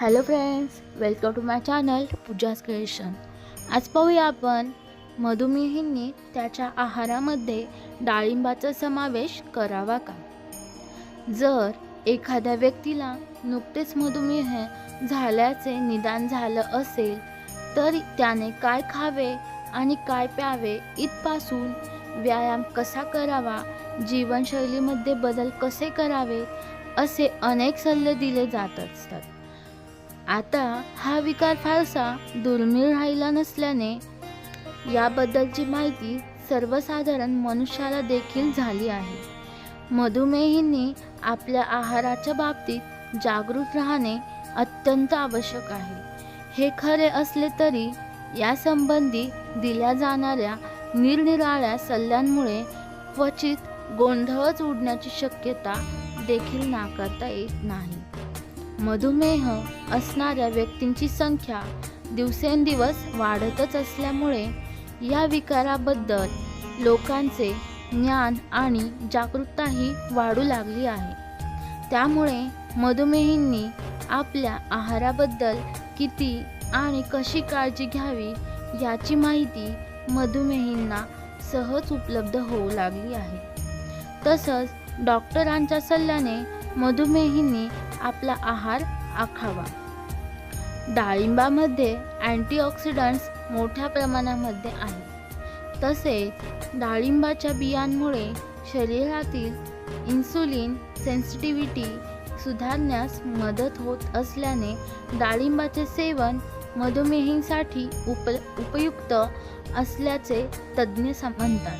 Hello friends welcome to my channel Pooja's creation आज पाहूया आपण मधुमेहींनी त्याच्या आहारामध्ये डाळिंबाचा समावेश करावा का? जर एखाद्या व्यक्तीला नुकतेच मधुमेह झाल्याचे निदान झालं असेल तर त्याने काय खावे आणि काय प्यावे इथपासून व्यायाम कसा करावा जीवनशैलीमध्ये बदल कसे करावे असे अनेक सल्ले दिले जात असतात. आता हा विकार फारसा दुर्मिळ राहिला नसल्याने याबद्दलची माहिती सर्वसाधारण मनुष्याला देखील झाली आहे. मधुमेहींनी आपल्या आहाराच्या बाबतीत जागरूक राहणे अत्यंत आवश्यक आहे. हे खरे असले तरी यासंबंधी दिल्या जाणाऱ्या निरनिराळ्या सल्ल्यांमुळे क्वचित गोंधळच उडण्याची शक्यता देखील नाकारता येत नाही. मधुमेह असणाऱ्या व्यक्तींची संख्या दिवसेंदिवस वाढतच असल्यामुळे या विकाराबद्दल लोकांचे ज्ञान आणि जागरूकताही वाढू लागली आहे. त्यामुळे मधुमेहींनी आपल्या आहाराबद्दल किती आणि कशी काळजी घ्यावी याची माहिती मधुमेहींना सहज उपलब्ध होऊ लागली आहे. तसंच डॉक्टरांच्या सल्ल्याने मधुमेहींनी आपला आहार आखावा. डाळिंबामध्ये अँटीऑक्सिडंट्स मोठ्या प्रमाणामध्ये आहेत. तसेच डाळिंबाच्या बियांमुळे शरीरातील इन्सुलिन सेन्सिटिव्हिटी सुधारण्यास मदत होत असल्याने डाळिंबाचे सेवन मधुमेहींसाठी उप उपयुक्त असल्याचे तज्ज्ञ म्हणतात.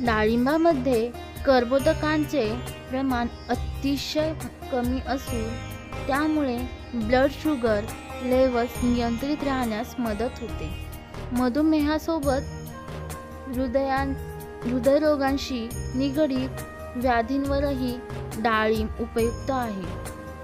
डाळिंबामध्ये कर्बोदकांचे प्रमाण अतिशय कमी असून त्यामुळे ब्लड शुगर लेवल्स नियंत्रित राहण्यास मदत होते. मधुमेहासोबत हृदयां हृदयरोगांशी निगडीत व्याधींवरही डाळिंब उपयुक्त आहे.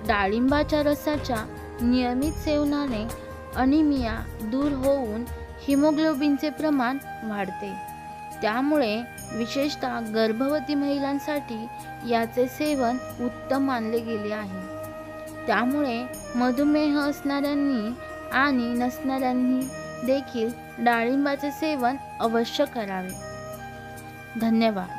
डाळिंबाच्या रसाच्या नियमित सेवनाने अनिमिया दूर होऊन हिमोग्लोबिनचे प्रमाण वाढते. त्यामुळे विशेषतः गर्भवती महिलांसाठी याचे सेवन उत्तम मानले गेले आहे. त्यामुळे मधुमेह असणाऱ्यांनी आणि नसणाऱ्यांनी देखील डाळिंबाचे सेवन अवश्य करावे. धन्यवाद.